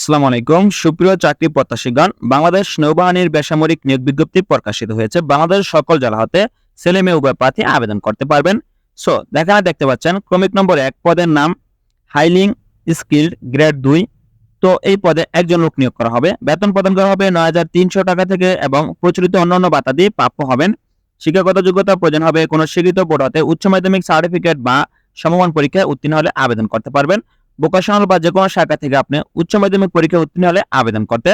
আসসালামু আলাইকুম। সুপ্রিয় চাকরি প্রত্যাশীগণ, বাংলাদেশ নৌবাহিনীর বেসামরিক নিয়োগ বিজ্ঞপ্তি প্রকাশিত হয়েছে। বাংলাদেশ সকল জেলা হতে ছেলে মেয়ে উভয় প্রার্থী আবেদন করতে পারবেন। সো, দেখানে দেখতে পাচ্ছেন, ক্রমিক নম্বর এক পদের নাম হাইলিং স্কিল্ড গ্রেড দুই। তো এই পদে একজন লোক নিয়োগ করা হবে। বেতন প্রদান করা হবে নয় হাজার তিনশো টাকা থেকে এবং প্রচলিত অন্যান্য বাতা দিয়ে প্রাপ্য হবেন। শিক্ষাগত যোগ্যতা প্রয়োজন হবে কোনো স্বীকৃত বোর্ড হতে উচ্চ মাধ্যমিক সার্টিফিকেট বা সমমান পরীক্ষায় উত্তীর্ণ হলে আবেদন করতে পারবেন। ভোকেশনাল বা যে কোনো শাখা থেকে আপনি উচ্চ মাধ্যমিক পরীক্ষায় উত্তীর্ণ হলে আবেদন করতে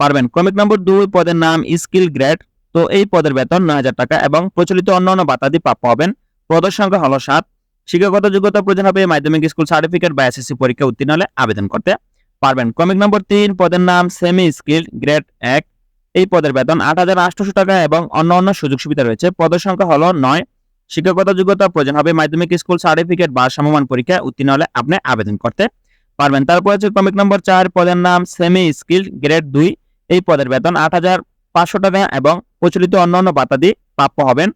পারবেন। ক্রমিক নম্বর দুই, পদের নাম স্কিল গ্রেড তো এই পদের বেতন নয় হাজার টাকা এবং প্রচলিত অন্যান্য বাতাদি প্রাপ্য হবেন। পদের সংখ্যা হলো সাত। শিক্ষাগত যোগ্যতা প্রয়োজন হবে মাধ্যমিক স্কুল সার্টিফিকেট বা এসএসসি পরীক্ষা উত্তীর্ণ হলে আবেদন করতে পারবেন। ক্রমিক নম্বর তিন, পদের নাম সেমি স্কিল গ্রেড এক। এই পদের বেতন আট হাজার আটশোশো টাকা এবং অন্য অন্য সুযোগ সুবিধা রয়েছে। পদের সংখ্যা হলো নয়। শিক্ষাগত যোগ্যতা প্রয়োজন হবে মাধ্যমিক স্কুল সার্টিফিকেট বা সমমান পরীক্ষায় উত্তীর্ণ হলে আপনি আবেদন করতে পারবেন। তারপর হচ্ছে ক্রমিক নম্বর চার, পদের নাম সেমি স্কিল গ্রেড দুই। এই পদের বেতন আট হাজার পাঁচশো টাকা এবং প্রচলিত অন্যান্য বাতাদি প্রাপ্য হবেন।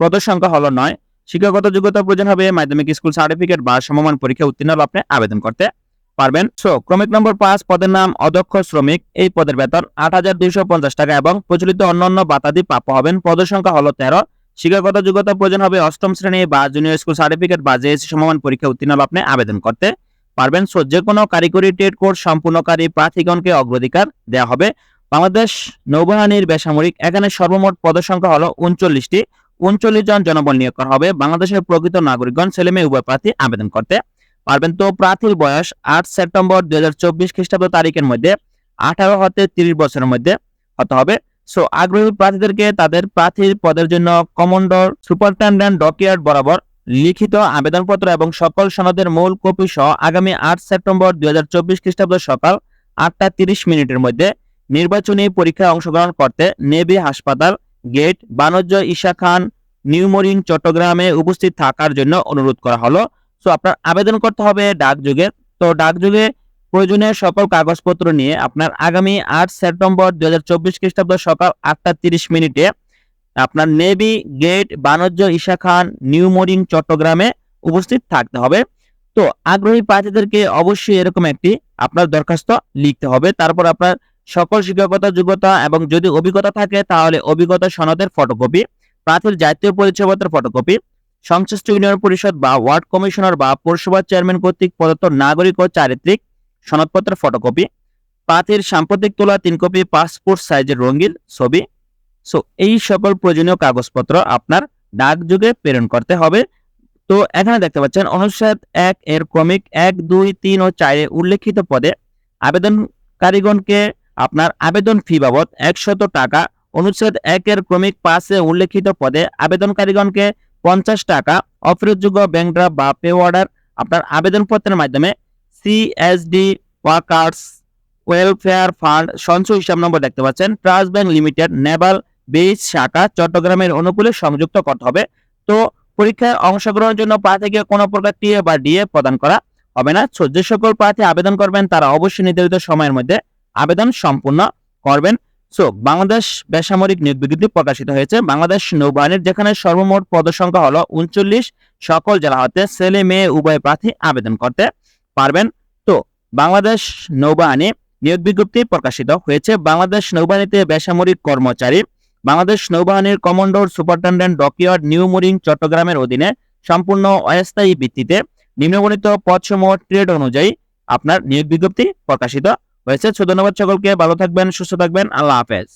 পদের সংখ্যা হলো নয়। শিক্ষাগত যোগ্যতা প্রয়োজন হবে মাধ্যমিক স্কুল সার্টিফিকেট বা সমমান পরীক্ষা উত্তীর্ণ হলে আপনি আবেদন করতে পারবেন। সো ক্রমিক নম্বর পাঁচ, পদের নাম অদক্ষ শ্রমিক। এই পদের বেতন আট হাজার দুইশো পঞ্চাশ টাকা এবং প্রচলিত অন্যান্য বাতাদি প্রাপ্য হবেন। পদের সংখ্যা হলো তেরো। শিক্ষাগত যোগ্যতা প্রয়োজন হবে অষ্টম শ্রেণি বা জুনিয়র স্কুল সার্টিফিকেট বা জেএসসি সমমান পরীক্ষা উত্তীর্ণ আপনি আবেদন করতে পারবেন। সো যে কোনো কারিগরি ট্রেড কোর্স সম্পূর্ণকারী প্রার্থীগণকে অগ্রাধিকার দেওয়া হবে। বাংলাদেশ নৌবাহিনীর বেসামরিক, এখানে সর্বমোট পদসংখ্যা হলো উনচল্লিশটি। উনচল্লিশ জন জনবল নিয়োগ করা হবে। বাংলাদেশের প্রকৃত নাগরিকগণ, ছেলে মেয়ে, উভয় প্রার্থী আবেদন করতে পারবেন। তো, প্রার্থীর বয়স আট সেপ্টেম্বর দুই হাজার চব্বিশ খ্রিস্টাব্দ তারিখের মধ্যে, আঠারো হতে তিরিশ বছরের মধ্যে হতে হবে। সো আগ্রহী প্রার্থীদেরকে তাদের প্রার্থীর পদের জন্য কমান্ডার সুপারিনটেন্ডেন্ট ডকিয়ার্ড বরাবর লিখিত আবেদনপত্র এবং সকল সনদের মূল কপি সহ আগামী আট সেপ্টেম্বর দুই হাজার চব্বিশ খ্রিস্টাব্দ সকাল আটটা তিরিশ মিনিটের মধ্যে নির্বাচনী পরীক্ষায় অংশগ্রহণ করতে নেভি হাসপাতাল গেট বাণিজ্য ঈশা খান নিউমরিং চট্টগ্রামে উপস্থিত থাকার জন্য অনুরোধ করা হলো। সো আপনার আবেদন করতে হবে ডাকযোগে। তো ডাকযোগে প্রয়োজনীয় সকল কাগজপত্র নিয়ে আপনার আগামী আট সেপ্টেম্বর দুই হাজার চব্বিশ খ্রিস্টাব্দ সকাল আটটা তিরিশ মিনিটে আপনার নেভি গেট বাণিজ্য ঈশা খান, নিউ মোরিং চট্টগ্রামে উপস্থিত থাকতে হবে। তো আগ্রহী প্রার্থীদেরকে অবশ্যই এরকম একটি আপনার দরখাস্ত লিখতে হবে। তারপর আপনার সকল শিক্ষকতা, যোগ্যতা এবং যদি অভিজ্ঞতা থাকে তাহলে অভিজ্ঞতা সনদের ফটোকপি, প্রার্থীর জাতীয় পরিচয়পত্রের ফটোকপি, সংশ্লিষ্ট ইউনিয়ন পরিষদ বা ওয়ার্ড কমিশনার বা পৌরসভার চেয়ারম্যান কর্তৃক প্রদত্ত নাগরিক ও চারিত্রিক সনদপত্রের ফটোকপি প্রার্থীর সাম্প্রতিক তোলা তিন কপি পাসপোর্ট সাইজের রঙিন ছবি। সো এই সকল প্রয়োজনীয় কাগজপত্র আপনার ডাকযোগে প্রেরণ করতে হবে। তো, এখানে দেখতে পাচ্ছেন, অনুচ্ছেদ এক এর ক্রমিক এক, দুই, তিন ও চারে উল্লেখিত পদে আবেদনকারীগণকে আপনার আবেদন ফি বাবদ একশত টাকা, অনুচ্ছেদ একের ক্রমিক পাঁচে উল্লেখিত পদে আবেদনকারীগণকে পঞ্চাশ টাকা অফেরতযোগ্য ব্যাংক বা পে অর্ডার আপনার আবেদনপত্রের মাধ্যমে সিএসডি ওয়ার্কার্স ওয়েলফেয়ার ফান্ড সঞ্চয় হিসাব নম্বর দেখতে পাচ্ছেন। Trust bank limited naval base শাখা, চট্টগ্রামের অনুকূলে সংযুক্ত করতে হবে? তো পরীক্ষায় অংশগ্রহণের জন্য প্রার্থীকে কোনো প্রকার টিএ বা ডিএ প্রদান করা হবে না। যে সকল প্রার্থী আবেদন করবেন, তারা অবশ্যই নির্ধারিত সময়ের মধ্যে আবেদন সম্পূর্ণ করবেন। সো বাংলাদেশ বেসামরিক নিয়োগ বিজ্ঞপ্তি প্রকাশিত হয়েছে। বাংলাদেশ নৌবাহিনীর যেখানে সর্বমোট পদসংখ্যা হলো উনচল্লিশ। সকল জেলা হতে ছেলে, মেয়ে, উভয় প্রার্থী আবেদন করতে পারবেন। তো বাংলাদেশ নৌবাহিনী নিয়োগ বিজ্ঞপ্তি প্রকাশিত হয়েছে। বাংলাদেশ নৌবাহিনীতে বেসামরিক কর্মচারী, বাংলাদেশ নৌবাহিনীর commander superintendent dockyard new mooring চট্টগ্রামের অধীনে সম্পূর্ণ অস্থায়ী ভিত্তিতে নিম্নবর্ণিত পদসমূহ ট্রেড অনুযায়ী আপনার নিয়োগ বিজ্ঞপ্তি প্রকাশিত হয়েছে। ধন্যবাদ সকলকে, ভালো থাকবেন, সুস্থ থাকবেন, আল্লাহ হাফেজ।